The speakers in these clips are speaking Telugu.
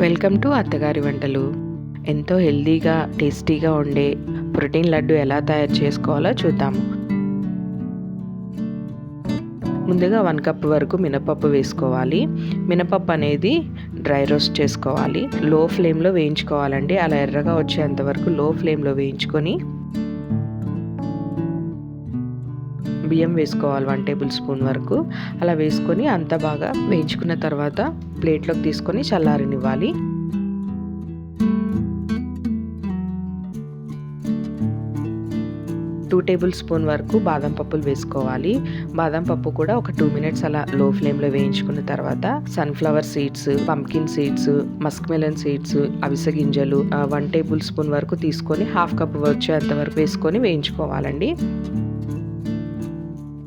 వెల్కమ్ టు అత్తగారి వంటలు. ఎంతో హెల్దీగా టేస్టీగా ఉండే ప్రోటీన్ లడ్డు ఎలా తయారు చేసుకోవాలో చూద్దాము ముందుగా వన్ కప్ వరకు మినపప్పు వేసుకోవాలి. మినపప్పు అనేది డ్రై రోస్ట్ చేసుకోవాలి. లో ఫ్లేమ్లో వేయించుకోవాలండి. అలా ఎర్రగా వచ్చేంత వరకు లో ఫ్లేమ్లో వేయించుకొని బియ్యం వేసుకోవాలి వన్ టేబుల్ స్పూన్ వరకు. అలా వేసుకొని అంత బాగా వేయించుకున్న తర్వాత ప్లేట్లోకి తీసుకొని చల్లారనివ్వాలి. టూ టేబుల్ స్పూన్ వరకు బాదం పప్పులు వేసుకోవాలి. బాదం పప్పు కూడా ఒక టూ మినిట్స్ అలా లో ఫ్లేమ్లో వేయించుకున్న తర్వాత sunflower seeds pumpkin seeds muskmelon seeds అవిసె గింజలు వన్ టేబుల్ స్పూన్ వరకు తీసుకొని హాఫ్ కప్ వచ్చేంత వరకు వేసుకొని వేయించుకోవాలండి.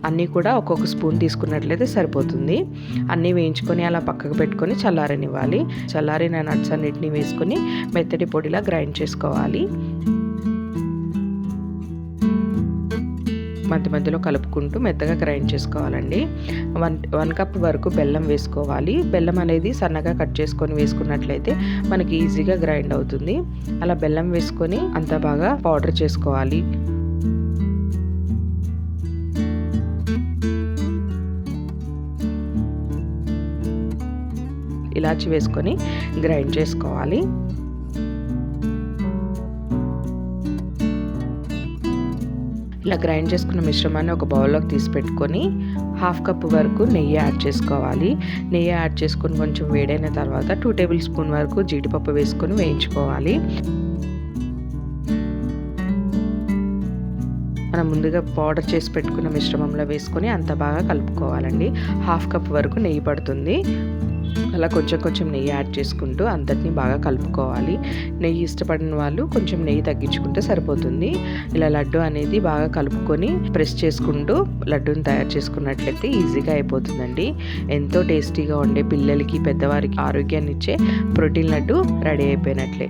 అన్నీ కూడా ఒక్కొక్క స్పూన్ తీసుకున్నట్లయితే సరిపోతుంది. అన్నీ వేయించుకొని అలా పక్కకు పెట్టుకొని చల్లారనివ్వాలి. చల్లారిన నట్స్ అన్నిటిని వేసుకొని మెత్తటి పొడిలా గ్రైండ్ చేసుకోవాలి. మధ్య మధ్యలో కలుపుకుంటూ మెత్తగా గ్రైండ్ చేసుకోవాలండి. వన్ వన్ కప్ వరకు బెల్లం వేసుకోవాలి. బెల్లం అనేది సన్నగా కట్ చేసుకొని వేసుకున్నట్లయితే మనకి ఈజీగా గ్రైండ్ అవుతుంది. అలా బెల్లం వేసుకొని అంత బాగా పౌడర్ చేసుకోవాలి. ఇలాచి వేసుకొని గ్రైండ్ చేసుకోవాలి. ఇలా గ్రైండ్ చేసుకున్న మిశ్రమాన్ని ఒక బౌల్లోకి తీసి పెట్టుకొని హాఫ్ కప్ వరకు నెయ్యి యాడ్ చేసుకోవాలి. నెయ్యి యాడ్ చేసుకొని కొంచెం వేడైన తర్వాత టూ టేబుల్ స్పూన్ వరకు జీడిపప్పు వేసుకొని వేయించుకోవాలి. మనం ముందుగా పౌడర్ చేసి పెట్టుకున్న మిశ్రమంలో వేసుకొని అంత బాగా కలుపుకోవాలండి. హాఫ్ కప్ వరకు నెయ్యి పడుతుంది. అలా కొంచెం కొంచెం నెయ్యి యాడ్ చేసుకుంటూ అంతటిని బాగా కలుపుకోవాలి. నెయ్యి ఇష్టపడిన వాళ్ళు కొంచెం నెయ్యి తగ్గించుకుంటే సరిపోతుంది. ఇలా లడ్డు అనేది బాగా కలుపుకొని ప్రెస్ చేసుకుంటూ లడ్డూని తయారు చేసుకున్నట్లయితే ఈజీగా అయిపోతుందండి. ఎంతో టేస్టీగా ఉండే పిల్లలకి పెద్దవారికి ఆరోగ్యాన్ని ఇచ్చే ప్రోటీన్ లడ్డు రెడీ అయిపోయినట్లే.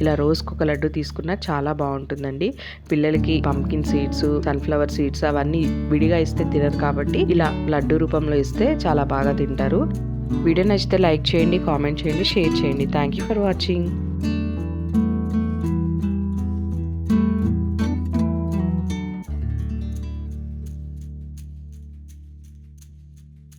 ఇలా రోజుకు ఒక లడ్డు తీసుకున్నా చాలా బాగుంటుందండి. పిల్లలకి పంకిన్ సీడ్స్ సన్ఫ్లవర్ సీడ్స్ అవన్నీ విడిగా ఇస్తే తినరు కాబట్టి ఇలా లడ్డు రూపంలో ఇస్తే చాలా బాగా తింటారు. వీడియో నచ్చితే లైక్ చేయండి కామెంట్ చేయండి షేర్ చేయండి. Thank you for watching